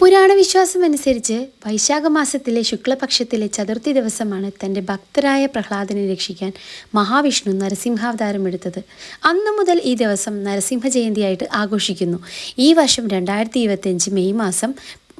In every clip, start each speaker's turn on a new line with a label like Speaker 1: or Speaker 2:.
Speaker 1: പുരാണ വിശ്വാസം അനുസരിച്ച് വൈശാഖ മാസത്തിലെ ശുക്ലപക്ഷത്തിലെ ചതുർത്ഥി ദിവസമാണ് തന്റെ ഭക്തരായ പ്രഹ്ലാദനെ രക്ഷിക്കാൻ മഹാവിഷ്ണു നരസിംഹാവതാരം എടുത്തത്. അന്നു മുതൽ ഈ ദിവസം നരസിംഹ ജയന്തിയായിട്ട് ആഘോഷിക്കുന്നു. ഈ വർഷം രണ്ടായിരത്തി ഇരുപത്തിയഞ്ച് മെയ് മാസം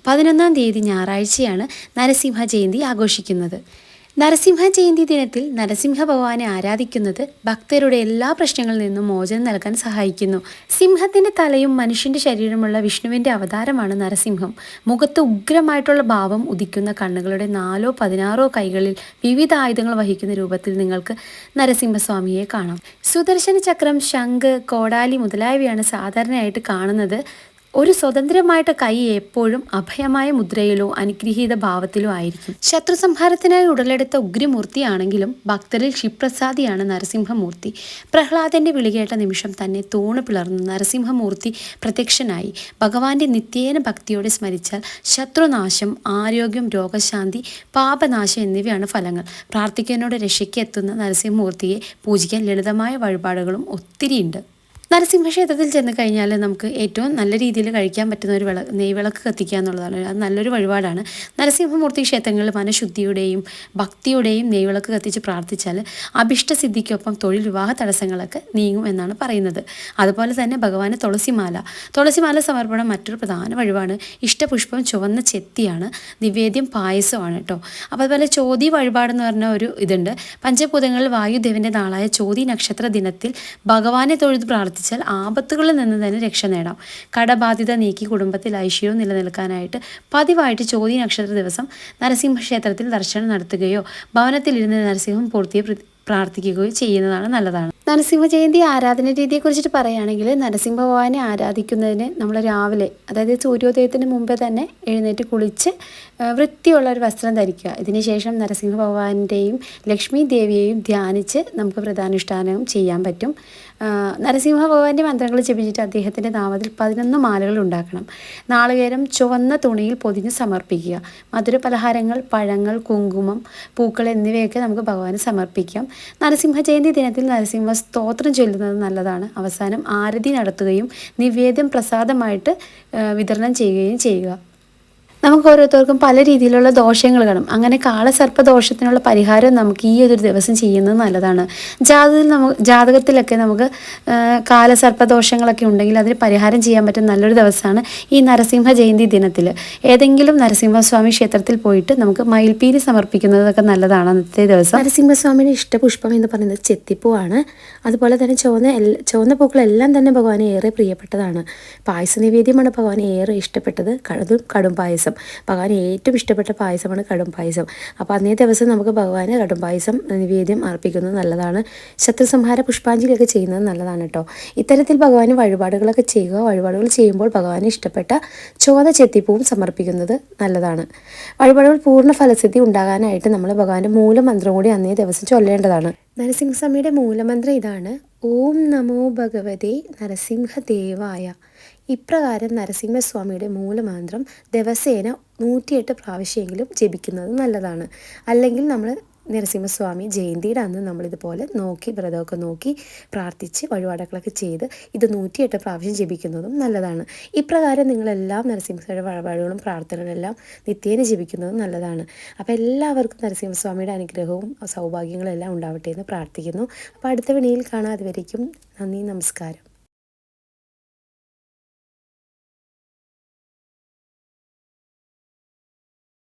Speaker 1: പതിനൊന്നാം തീയതി ഞായറാഴ്ചയാണ് നരസിംഹ ജയന്തി ആഘോഷിക്കുന്നത്. നരസിംഹ ജയന്തി ദിനത്തിൽ നരസിംഹ ഭഗവാനെ ആരാധിക്കുന്നത് ഭക്തരുടെ എല്ലാ പ്രശ്നങ്ങളിൽ നിന്നും മോചനം നൽകാൻ സഹായിക്കുന്നു. സിംഹത്തിന്റെ തലയും മനുഷ്യന്റെ ശരീരമുള്ള വിഷ്ണുവിന്റെ അവതാരമാണ് നരസിംഹം. മുഖത്ത് ഉഗ്രമായിട്ടുള്ള ഭാവം ഉദിക്കുന്ന കണ്ണുകളുടെ നാലോ പതിനാറോ കൈകളിൽ വിവിധ ആയുധങ്ങൾ വഹിക്കുന്ന രൂപത്തിൽ നിങ്ങൾക്ക് നരസിംഹസ്വാമിയെ കാണാം. സുദർശന ചക്രം ശംഖ് കോടാലി മുതലായവയാണ് സാധാരണയായിട്ട് കാണുന്നത്. ഒരു സ്വതന്ത്രമായിട്ട് കൈ എപ്പോഴും അഭയമായ മുദ്രയിലോ അനുഗ്രഹീത ഭാവത്തിലോ ആയിരിക്കും. ശത്രു സംഹാരത്തിനായി ഉടലെടുത്ത ഉഗ്രമൂർത്തിയാണെങ്കിലും ഭക്തരിൽ ക്ഷിപ്രസാദിയാണ് നരസിംഹമൂർത്തി. പ്രഹ്ലാദന്റെ വിളികേട്ട നിമിഷം തന്നെ തൂണ് പിളർന്ന് നരസിംഹമൂർത്തി പ്രത്യക്ഷനായി. ഭഗവാന്റെ നിത്യേന ഭക്തിയോടെ സ്മരിച്ചാൽ ശത്രുനാശം ആരോഗ്യം രോഗശാന്തി പാപനാശം എന്നിവയാണ് ഫലങ്ങൾ. പ്രാർത്ഥിക്കുന്നതിനോട് രക്ഷയ്ക്ക് എത്തുന്ന നരസിംഹമൂർത്തിയെ പൂജിക്കാൻ ലളിതമായ വഴിപാടുകളും ഒത്തിരിയുണ്ട്. നരസിംഹ ക്ഷേത്രത്തിൽ ചെന്ന് കഴിഞ്ഞാൽ നമുക്ക് ഏറ്റവും നല്ല രീതിയിൽ കഴിക്കാൻ പറ്റുന്ന ഒരു വിള നെയ്വിളക്ക് കത്തിക്കുക എന്നുള്ളതാണ്. അത് നല്ലൊരു വഴിപാടാണ്. നരസിംഹമൂർത്തി ക്ഷേത്രങ്ങളിൽ മനഃശുദ്ധിയുടെയും ഭക്തിയുടെയും നെയ്വിളക്ക് കത്തിച്ച് പ്രാർത്ഥിച്ചാൽ അഭിഷ്ടസിദ്ധിക്കൊപ്പം തൊഴിൽ വിവാഹ തടസ്സങ്ങളൊക്കെ നീങ്ങും എന്നാണ് പറയുന്നത്. അതുപോലെ തന്നെ ഭഗവാന് തുളസിമാല. തുളസിമാല സമർപ്പണം മറ്റൊരു പ്രധാന വഴിപാട്. ഇഷ്ടപുഷ്പം ചുവന്ന ചെത്തിയാണ്. നിവേദ്യം പായസമാണ് കേട്ടോ അപ്പോൾ അതുപോലെ ചോതി വഴിപാടെന്ന് പറഞ്ഞ ഒരു ഇതുണ്ട്. പഞ്ചഭൂതങ്ങളിൽ വായുദേവന്റെ നാളായ ചോതി നക്ഷത്ര ദിനത്തിൽ ഭഗവാനെ തൊഴുത് പ്രാർത്ഥിച്ചാൽ ആപത്തുകളിൽ നിന്ന് തന്നെ രക്ഷ നേടാം. കടബാധ്യത നീക്കി കുടുംബത്തിൽ ഐശ്വര്യവും നിലനിൽക്കാനായിട്ട് പതിവായിട്ട് ചോദ്യ നക്ഷത്ര ദിവസം നരസിംഹ ക്ഷേത്രത്തിൽ ദർശനം നടത്തുകയോ ഭവനത്തിലിരുന്ന് നരസിംഹം പൂർത്തിയെ പ്ര- പ്രാർത്ഥിക്കുകയോ ചെയ്യുന്നതാണ് നല്ലതാണ്. നരസിംഹ ജയന്തി ആരാധന രീതിയെ കുറിച്ചിട്ട് പറയുകയാണെങ്കിൽ നരസിംഹ ഭഗവാനെ ആരാധിക്കുന്നതിന് നമ്മൾ രാവിലെ അതായത് സൂര്യോദയത്തിന് മുമ്പേ തന്നെ എഴുന്നേറ്റ് കുളിച്ച് വൃത്തിയുള്ള ഒരു വസ്ത്രം ധരിക്കുക. ഇതിനുശേഷം നരസിംഹ ഭഗവാന്റെയും ലക്ഷ്മി ദേവിയെയും ധ്യാനിച്ച് നമുക്ക് പ്രധാനുഷ്ഠാനം ചെയ്യാൻ പറ്റും. നരസിംഹ ഭഗവാന്റെ മന്ത്രങ്ങൾ ജപിച്ചിട്ട് അദ്ദേഹത്തിന്റെ നാമത്തിൽ പതിനൊന്ന് മാലകൾ ഉണ്ടാക്കണം. നാളികേരം ചുവന്ന തുണിയിൽ പൊതിഞ്ഞ് സമർപ്പിക്കുക. മധുര പലഹാരങ്ങൾ പഴങ്ങൾ കുങ്കുമം പൂക്കൾ എന്നിവയൊക്കെ നമുക്ക് ഭഗവാന് സമർപ്പിക്കാം. നരസിംഹ ജയന്തി ദിനത്തിൽ നരസിംഹ സ്തോത്രം ചൊല്ലുന്നത് നല്ലതാണ്. അവസാനം ആരതി നടത്തുകയും നിവേദ്യം പ്രസാദമായിട്ട് വിതരണം ചെയ്യുകയും ചെയ്യുക. നമുക്ക് ഓരോരുത്തർക്കും പല രീതിയിലുള്ള ദോഷങ്ങൾ കാണും. അങ്ങനെ കാളസർപ്പ ദോഷത്തിനുള്ള പരിഹാരം നമുക്ക് ഈ ഒരു ദിവസം ചെയ്യുന്നത് നല്ലതാണ്. ജാതകത്തിൽ നമുക്ക് ജാതകത്തിലൊക്കെ നമുക്ക് കാലസർപ്പ ദോഷങ്ങളൊക്കെ ഉണ്ടെങ്കിൽ അതിന് പരിഹാരം ചെയ്യാൻ പറ്റുന്ന നല്ലൊരു ദിവസമാണ് ഈ നരസിംഹ ജയന്തി ദിനത്തിൽ ഏതെങ്കിലും നരസിംഹസ്വാമി ക്ഷേത്രത്തിൽ പോയിട്ട് നമുക്ക് മയിൽപ്പീലി സമർപ്പിക്കുന്നതൊക്കെ നല്ലതാണ് അന്നത്തെ ദിവസം. നരസിംഹസ്വാമിയുടെ ഇഷ്ടപുഷ്പം എന്ന് പറയുന്നത് ചെത്തിപ്പൂവാണ്. അതുപോലെ തന്നെ ചുവന്ന ചുവന്ന പൂക്കളെല്ലാം തന്നെ ഭഗവാന് ഏറെ പ്രിയപ്പെട്ടതാണ്. പായസ നിവേദ്യമാണ് ഭഗവാന് ഏറെ ഇഷ്ടപ്പെട്ടത്. കടും കടും പായസം. ഭഗവാന് ഏറ്റവും ഇഷ്ടപ്പെട്ട പായസമാണ് കടും പായസം. അപ്പോൾ അന്നേ ദിവസം നമുക്ക് ഭഗവാന് കടും പായസം നിവേദ്യം അർപ്പിക്കുന്നത് നല്ലതാണ്. ശത്രുസംഹാര പുഷ്പാഞ്ജലിയൊക്കെ ചെയ്യുന്നത് നല്ലതാണ് കേട്ടോ. ഇത്തരത്തിൽ ഭഗവാന് വഴിപാടുകളൊക്കെ ചെയ്യുക വഴിപാടുകൾ ചെയ്യുമ്പോൾ ഭഗവാന് ഇഷ്ടപ്പെട്ട ചോദ ചെത്തിപ്പൂവും സമർപ്പിക്കുന്നത് നല്ലതാണ്. വഴിപാടുകൾ പൂർണ ഫലസിദ്ധി ഉണ്ടാകാനായിട്ട് നമ്മൾ ഭഗവാന്റെ മൂലമന്ത്രം കൂടി അന്നേ ദിവസം ചൊല്ലേണ്ടതാണ്. നരസിംഹസ്വാമിയുടെ മൂലമന്ത്രം ഇതാണ്. ഓം നമോ ഭഗവതേ നരസിംഹദേവായ. ഇപ്രകാരം നരസിംഹസ്വാമിയുടെ മൂലമന്ത്രം ദിവസേന നൂറ്റിയെട്ട് പ്രാവശ്യമെങ്കിലും ജപിക്കുന്നത് നല്ലതാണ്. അല്ലെങ്കിൽ നമ്മൾ നരസിംഹസ്വാമി ജയന്തിയുടെ അന്ന് നമ്മളിതുപോലെ നോക്കി വ്രതമൊക്കെ നോക്കി പ്രാർത്ഥിച്ച് വഴിപാടുകളൊക്കെ ചെയ്ത് ഇത് നൂറ്റിയെട്ട് പ്രാവശ്യം ജപിക്കുന്നതും നല്ലതാണ്. ഇപ്രകാരം നിങ്ങളെല്ലാം നരസിംഹസ്വാമിയുടെ വഴിപാടുകളും പ്രാർത്ഥനകളെല്ലാം നിത്യേന ജപിക്കുന്നതും നല്ലതാണ്. അപ്പോൾ എല്ലാവർക്കും നരസിംഹസ്വാമിയുടെ അനുഗ്രഹവും സൗഭാഗ്യങ്ങളും എല്ലാം ഉണ്ടാവട്ടെ എന്ന് പ്രാർത്ഥിക്കുന്നു. അപ്പോൾ അടുത്ത വിണിയിൽ കാണാതെ വരയ്ക്കും നന്ദി നമസ്കാരം.